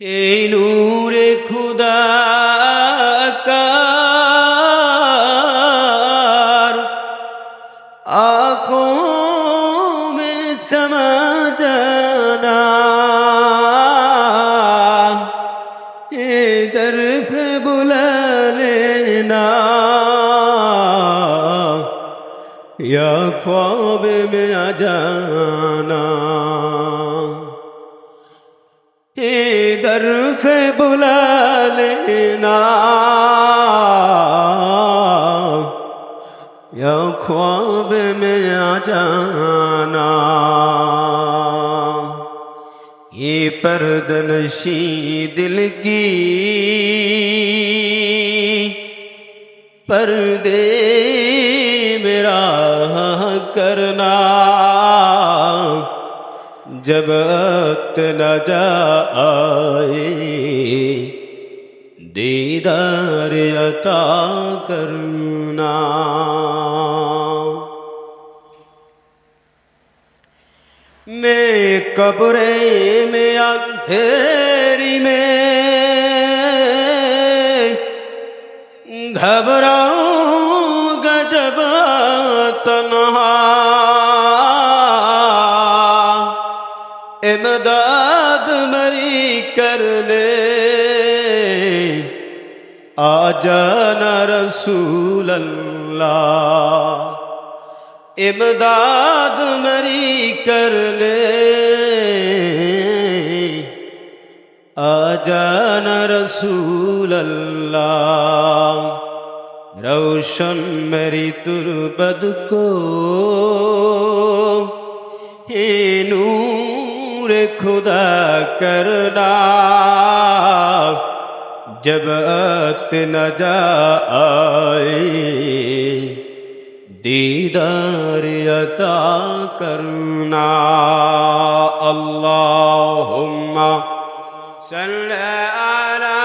এই নূরে খুদা কার আখো মে চমাদানা এ দর পে বুলা লেনা ইয়া খ্বাব মে আজানা जाना ये पर्दनशी दिल की पर्दे मेरा करना जब वक्त न जा आए दीदार अता करना कब्रे में, अंधेरी में। घबराऊँगा जब तन्हा। इमदाद मरी कर ले। आ जाना रसूल अल्लाह इमदाद मरी कर ले। आ जाना रसूल अल्लाह रोशन मेरी तुरबद को हे नूर खुदा करना जब अत न जा आए दीदार अता करना अल्लाहुम्मा صلى على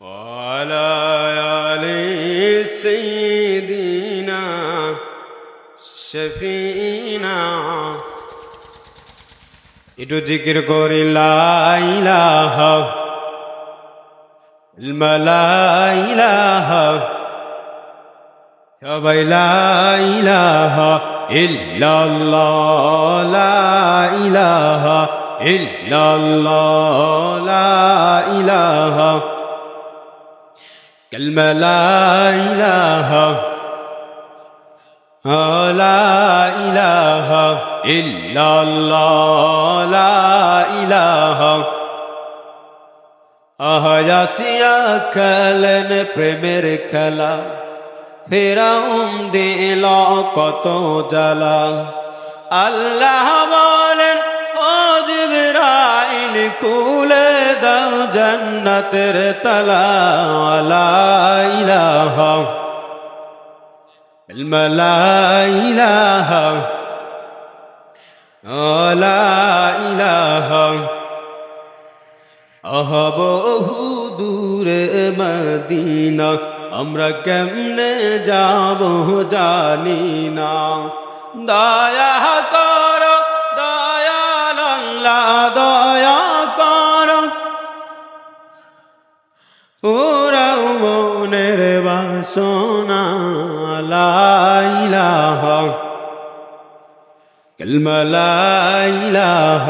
وعلى آل سيدنا شفينا একটু জিকির করি লাইলাহ الملائلة সবাই লাইলাহা ইল্লাল্লাহ লাইলাহা ইল্লাল্লাহ লাইলাহা কলমা লাইলাহা লাইলাহা ইল্লাল্লাহ লাইলাহা আহ রাশিয়া খেলেন প্রেমের খেলা। ফেরাউন দিল কত জালা আল্লাহ বলেন, ও জিবরাইল, খুলে দাও জান্নাতের তালা, লা ইলাহা লা ইলাহা লা ইলাহা অহবহু দূরে মদিনা আমরা কেমনে যাব জানি না। দয়া কর দয়াল দয়া কর। ওরাও মনের বাসনা লাইলাহ কলমা লাইলাহ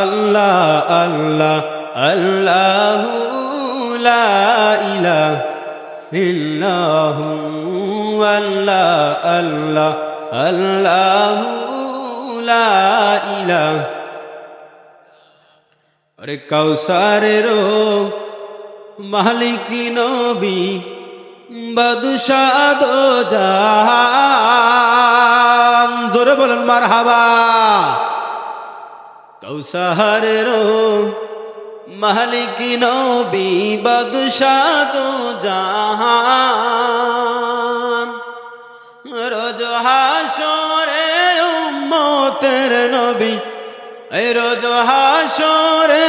আল্লাহ আল্লাহ আল্লাহ লা আল্লাহ আল্লাহ আল্লাহ লা ইলাহ। মালিকি নবী, বাদশাহ দো জাহান। জোরে বলেন মার হাবা কৌসাহারেরও মালিকি নবী বাদশাহ জাহান। রোজ হাসরে উম্মতের নবী, এই রোজ হাসরে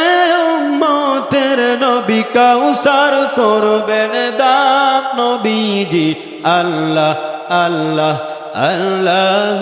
উম্মতের নবী কাউসার করবেন দান নবীজি। আল্লাহ আল্লাহ আল্লাহ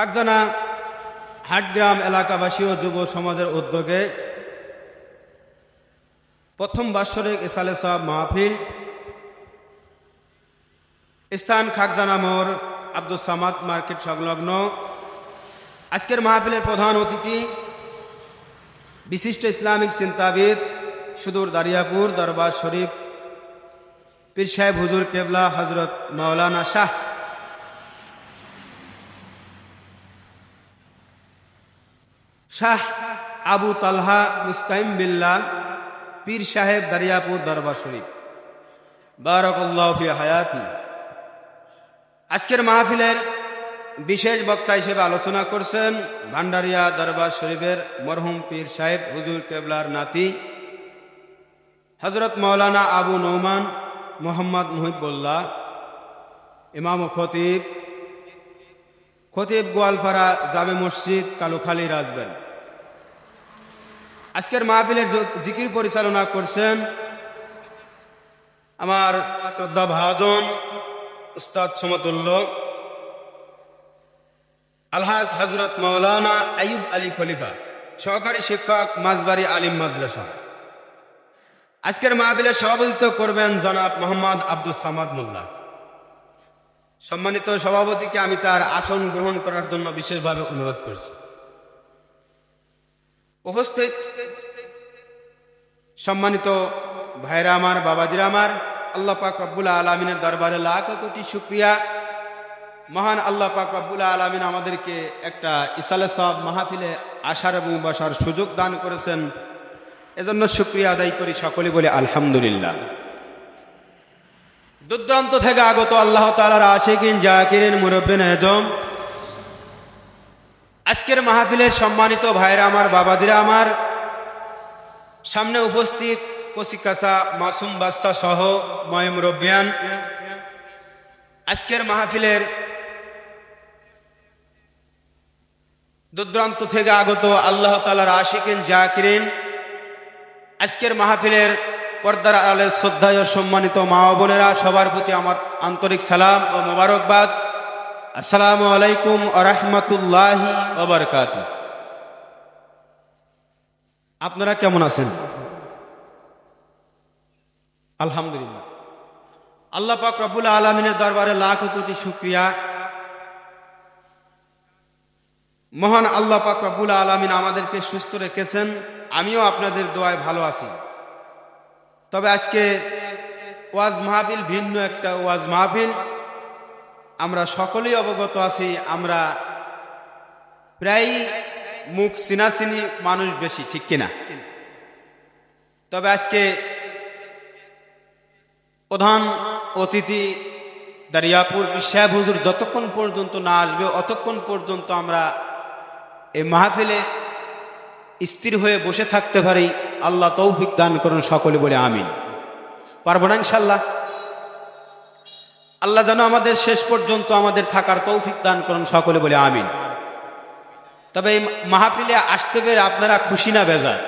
খাকজানা হাটগ্রাম এলাকাবাসী ও যুব সমাজের উদ্যোগে প্রথম বাৎসরিক ইসালে সাহেব মাহফিল। স্থান খাকজানা মোড় আব্দুল সামাদ মার্কেট সংলগ্ন। আজকের মাহফিলের প্রধান অতিথি বিশিষ্ট ইসলামিক চিন্তাবিদ সুদূর দারিয়াপুর দরবার শরীফ পীর সাহেব হুজুর কেবলা হজরত মাওলানা শাহ শাহ আবু তালহা মুস্তাইম বিল্লাহ, পীর সাহেব দারিয়াপুর দরবার শরীফ। বারকুল্লাহফি হায়াতি। আজকের মাহফিলের বিশেষ বক্তা হিসেবে আলোচনা করছেন ভান্ডারিয়া দরবার শরীফের মরহুম পীর সাহেব হুজুর কেবলার নাতি হজরত মৌলানা আবু নৌমান মোহাম্মদ মুহিবুল্লাহ, ইমাম খতিব। খতিব গোয়ালপাড়া জামে মসজিদ কালুখালী রাজবেন আজকের মাহফিলের জিকির পরিচালনা করছেন আমার শ্রদ্ধা ভাজন, উস্তাদ সমতুল্য আলহাজ হজরত মৌলানা আইয়ুব আলী খলিফা, সহকারী শিক্ষক মাঝবাড়ি আলিম মাদ্রাসা। আজকের মাহবিলে সভাপতিত্ব করবেন জনাব মোহাম্মদ আব্দুল সামাদ মোল্লা। সম্মানিত সভাপতিকে আমি তার আসন গ্রহণ করার জন্য বিশেষভাবে অনুরোধ করছি। উপস্থিত। সম্মানিত ভাইরা আমার, বাবাজিরা আমার, আল্লাহ পাক রব্বুল আলমিনের দরবারে লাখ কোটি শুক্রিয়া। মহান আল্লাহ পাক রব্বুল আলমিন আমাদেরকে একটা ইসালে সব মাহফিলে আসার এবং বসার সুযোগ দান করেছেন। এজন্য শুক্রিয়া আদায় করি সকলে বলে আলহামদুলিল্লাহ। দুর্দান্ত থেকে আগত আল্লাহ তালার আশিকিন, জাকিরিন, মুরব্বিন, এজম আজকের মাহফিলের সম্মানিত ভাইরা আমার, বাবাজিরা আমার, সামনে উপস্থিত কচিকাসা মাসুম বাদশা সহ ময়ম রব্বিয়ান আজকের মাহফিলের দুর্দান্ত থেকে আগত আল্লাহ তালার আশিকিন জাকিরিন, আজকের মাহফিলের পর্দার আলে শ্রদ্ধায় ও সম্মানিত মা বোনেরা, সবার প্রতি আমার আন্তরিক সালাম ও মোবারকবাদ। আসসালামু আলাইকুম আরহামতুল্লাহি ওবরকাত আপনারা কেমন আছেন? আলহামদুলিল্লাহ। আল্লাহ পাক রব্বুল আলমিনের দরবারে লাখ কোটি শুক্রিয়া। মহান আল্লাহ পাক রব্বুল আলমিন আমাদেরকে সুস্থ রেখেছেন। আমিও আপনাদের দোয়ায় ভালো আছি। তবে আজকে ওয়াজ মাহফিল ভিন্ন একটা ওয়াজ মাহফিল। আমরা সকলেই অবগত আছি, আমরা প্রায় মুখ চিনাচিনি মানুষ বেশি, ঠিক কিনা? তবে আজকে প্রধান অতিথি দারিয়াপুর সাহেব হুজুর যতক্ষণ পর্যন্ত না আসবে, অতক্ষণ পর্যন্ত আমরা এই মাহফিলে স্থির হয়ে বসে থাকতে পারি। আল্লাহ তৌফিক দান করুন সকলে বলে আমিন। পারব না ইনশাল্লাহ? আল্লাহ যেন আমাদের শেষ পর্যন্ত আমাদের থাকার তৌফিক দান করুন, সকলে বলে আমিন। তবে এই মাহফিলে আসতে পেরে আপনারা খুশি না বেজার?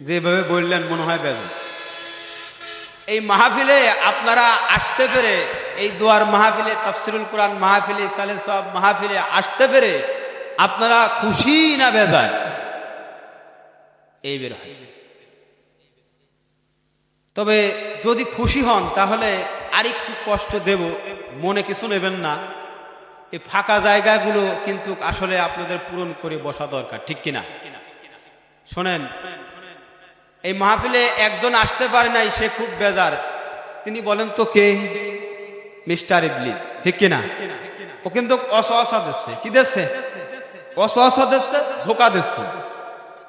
যেভাবে বললেন মনে হয় বেজার। এই মাহফিলে আপনারা আসতে পেরে, এই দুয়ার মাহফিলে, তফসিরুল কোরআন মাহফিলে সালে সব মাহফিলে আসতে পেরে আপনারা খুশি না বেজার? এই বের হয়েছে। তবে যদি খুশি হন, তাহলে আরেকটু কষ্ট দেব, মনে কিছু নেবেন না। এই ফাঁকা জায়গাগুলো কিন্তু আসলে আপনাদের পূরণ করে বসা দরকার, ঠিক কিনা? শোনেন, এই মাহফিলে একজন আসতে পারে নাই, সে খুব বেজার। তিনি বলেন, তো কে? মিস্টার ইডলিস ঠিক কিনা? ও কিন্তু অসহসা কি দিচ্ছে? অসহসা ধোকা দিচ্ছে।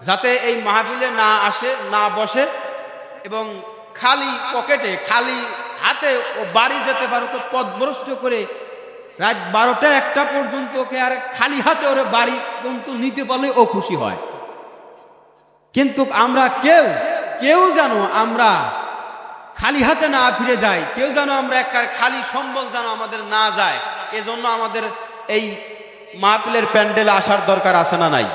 যাতে এই মাহফিলে না আসে, না বসে, এবং খালি পকেটে, খালি হাতে ও বাড়ি যেতে পারো, তো পদভ্রষ্ট করে রাত বারোটা একটা পর্যন্ত ওকে আর খালি হাতে ওরে বাড়ি পর্যন্ত নিতে পারলে ও খুশি হয়। কিন্তু আমরা কেউ কেউ যেন আমরা খালি হাতে না ফিরে যাই, কেউ যেন আমরা একটা খালি সম্বল যেন আমাদের না যায়, এজন্য আমাদের এই মাহফিলের প্যান্ডেলে আসার দরকার আছে না নাই?